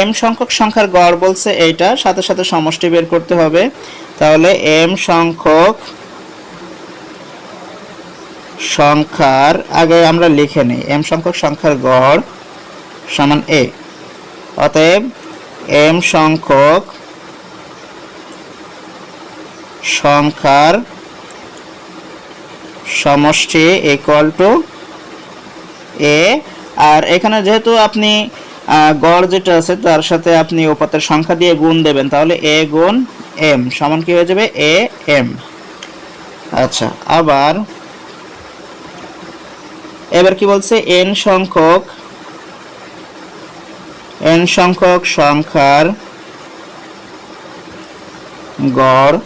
M সংখ্যক সংখ্যার গড় বলছে এইটা, সাথে সাথে সমষ্টি বের করতে হবে। তাহলে এম সংখ্যক সংখ্যার, আগে আমরা লিখে নিই। এম সংখ্যক সংখ্যার গড় সমান এ অতএব এম সংখ্যক সংখ্যার সমষ্টি ইকুয়াল টু এ আর এখানে যেহেতু আপনি গড় যেটা আছে, তার সাথে আপনি উপাত্তের সংখ্যা দিয়ে গুণ দেবেন, তাহলে এ গুণ এম, সমান কি হয়ে যাবে? A, M. আচ্ছা আবার এবার কি বলছে? এন সংখ্যক এন সংখ্যক সংখ্যার গড়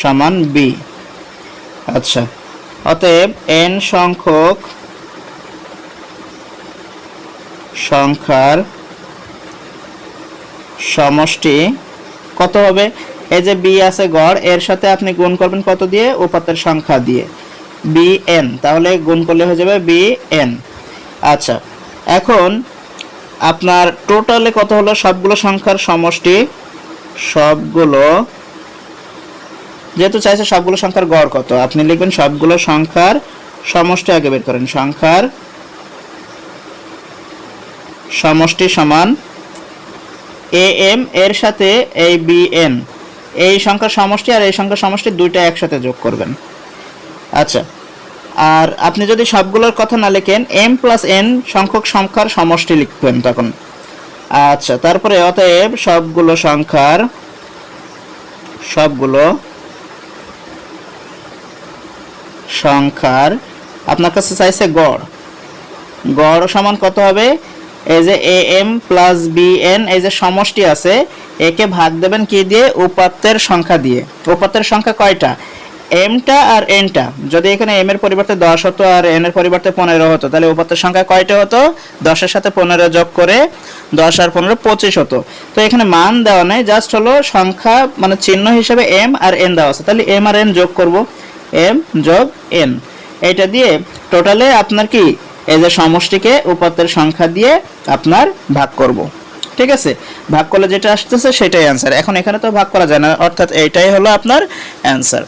সমান বি। আচ্ছা অতএব এন সংখ্যক সংখ্যার সমষ্টি কত হবে? এই যে বি আছে গড়, এর সাথে আপনি গুণ করবেন কত দিয়ে? উপাত্তের সংখ্যা দিয়ে। বি এন তাহলে গুণ করলে হয়ে যাবে বি এন আচ্ছা এখন আপনার টোটালে কত হলো? সবগুলো সংখ্যার সমষ্টি, সবগুলো, যেহেতু চাইছে সবগুলো সংখ্যার গড় কত, আপনি লিখবেন সবগুলো সংখ্যার সমষ্টি আগে বের করেন। সংখ্যার সমষ্টি সমান এ এম এর সাথে এই বি এন এই সংখ্যার সমষ্টি আর এই সংখ্যার সমষ্টি দুইটা একসাথে যোগ করবেন। আচ্ছা আর আপনি যদি সবগুলোর কথা না লেখেন এম প্লাস এন সংখ্যক সংখ্যার সমষ্টি লিখবেন তখন। আচ্ছা তারপরে অতএব সবগুলো সংখ্যার সবগুলো সংখ্যার, আপনার কাছে চাইছে গড়। গড় সমান কত হবে? এই যে A M plus B N এই যে সমষ্টি আছে একে ভাগ দেবেন কি দিয়ে? উপাত্তের সংখ্যা দিয়ে। উপাত্তের সংখ্যা কয়টা? এমটা আর এনটা যদি এখানে এম এর পরিবর্তে দশ হতো আর এন এর পরিবর্তে পনেরো হতো, তাহলে উপাত্তের সংখ্যা কয়টা হতো? দশের সাথে পনেরো যোগ করে দশ আর পনেরো পঁচিশ হতো। তো এখানে মান দেওয়া নেই জাস্ট হলো সংখ্যা মানে চিহ্ন হিসেবে এম আর এন দেওয়া আছে। তাহলে এম আর এন যোগ করব। এম যোগ এন এটা দিয়ে টোটালে আপনার কি? এই যে সমষ্টিকে উপাত্তের সংখ্যা দিয়ে আপনার ভাগ করব। ঠিক আছে? ভাগ করলে যেটা আসতেছে সেটাই অ্যান্সার এখন এখানে তো ভাগ করা যায় না, অর্থাৎ এইটাই হলো আপনার অ্যান্সার